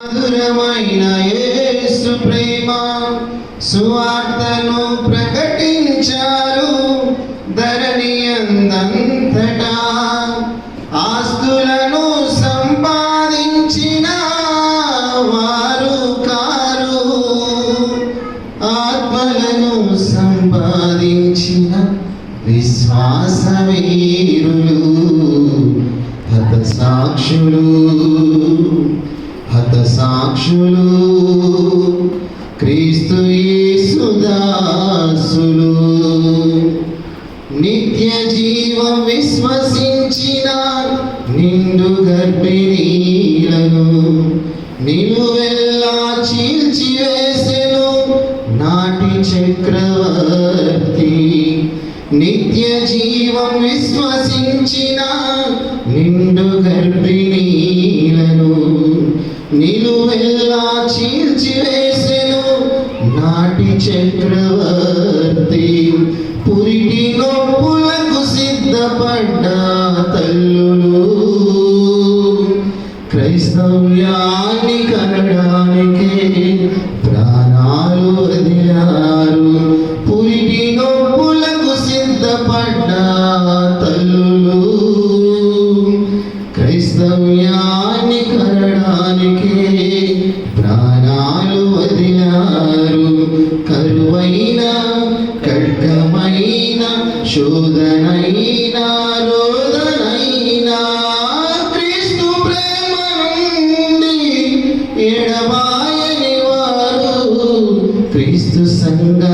మధురమైన యేసు ప్రేమ సువార్తను ప్రకటించారు. విశ్వసించిన నిండు గర్భిణీలను నిలువెల్లా చీల్చివేసెను నాటి చక్రవర్తి. నిత్య జీవం విశ్వసించిన నిండు గర్భిణీలను నిలువెల్లా చీల్చివేసెను నాటి చక్రవర్తి. క్రైస్తవ్యాన్ని కనడానికి ప్రాణాలు వదిలారు. పురిటి నొప్పులకు సిద్ధపడ్డ తల్లులు క్రైస్తవ్యాన్ని కనడానికి ప్రాణాలు వదిలారు. కరువైన ఖడ్గమైన శోధనైన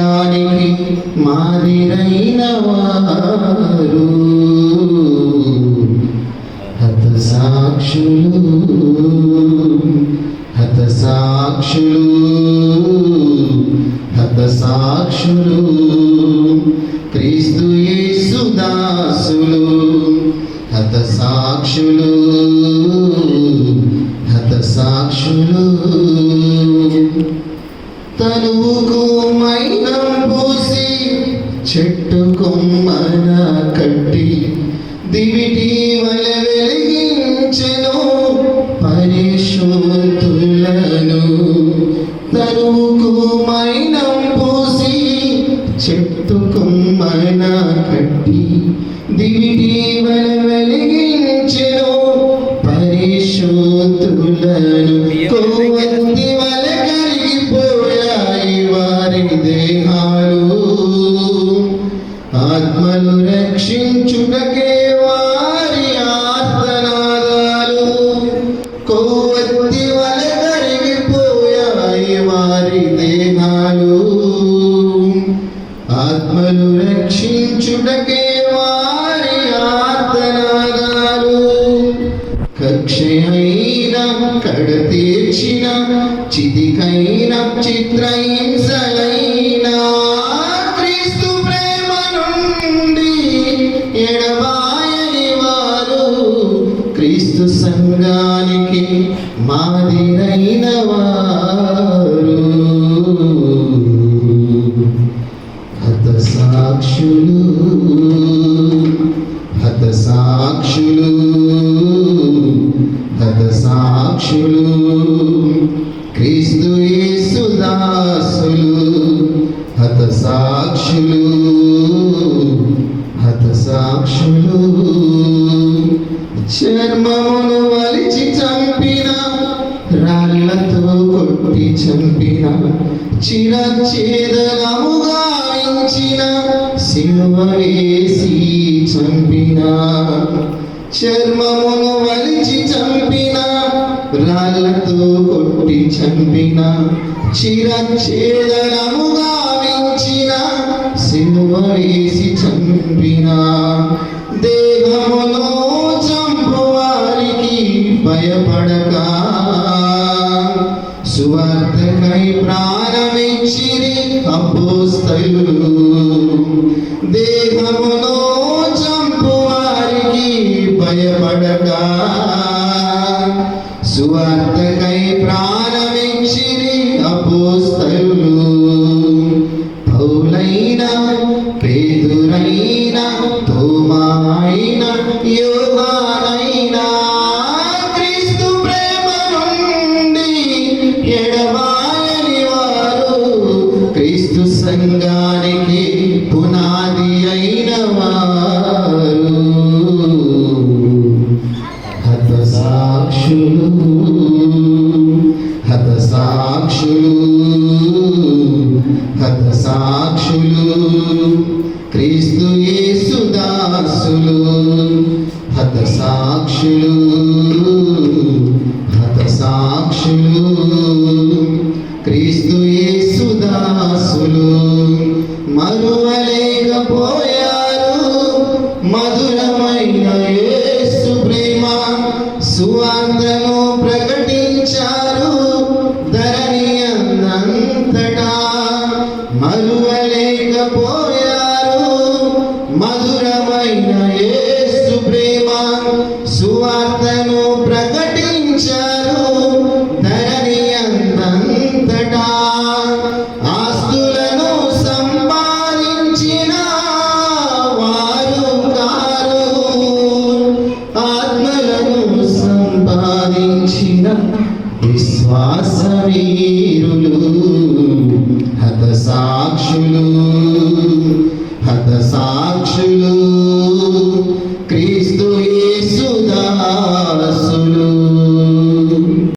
సంఘానికి మాదిరైన వారు. హత సాక్షులు హత సాక్షులు హత సాక్షులు క్రీస్తు యేసు దాసులు హత సాక్షులు హత సాక్షులు తనువుకు కట్టి వెలిగించెను పరిశుద్ధులను కొవ్వొత్తి వల కరిగిపోయాయి వారి దేహాలు. ఆత్మలు రక్షించుటకే వారి ఆర్తనాదాలు కొవ్వొత్తి వల కరిగిపోయాయి వారి దేహాలు. ఆత్మలు రక్షించుటకే చేసిన చితికైన చిత్రహింసలైన క్రీస్తు ప్రేమ నుండి ఎడబాయని వారు క్రీస్తు సంఘానికి మాదిరైన వారు. హత సాక్షులు హత సాక్షులు సాక్షులు క్రీస్తు యేసు హత సాక్షులు హత సాక్షులు చర్మమును వలిచి చంపిన రాళ్ళతో కొట్టి చంపిన చిరఛేదనముగా ఎంచిన సిలువ వేసి చంపిన. చర్మమును వలిచి చంపిన రాళ్ళతో కొట్టి చంపిన చిరచేదనముగా ఎంచిన సిలువ వేసి చంపిన. దేహములో చంపు వారికి భయపడక. సువార్తకై ప్రాణమిచ్చిరి అపోస్తలులు. దేహములో చంపు వారికి భయపడక. సువార్తకై ప్రాణమిచ్చిరి అపోస్తలు పౌలైన పేదురైన తోమాయిన యోగానైన క్రీస్తు ప్రేమ నుండి ఎడవాలని వారు క్రీస్తు సంఘానికి సాక్షులు క్రీస్తు యేసు దాసులు హత సాక్షులు హత సాక్షులు క్రీస్తు యేసు దాసులు. మరువలేకపోయారు మధురమైన యేసు ప్రేమ సువార్తను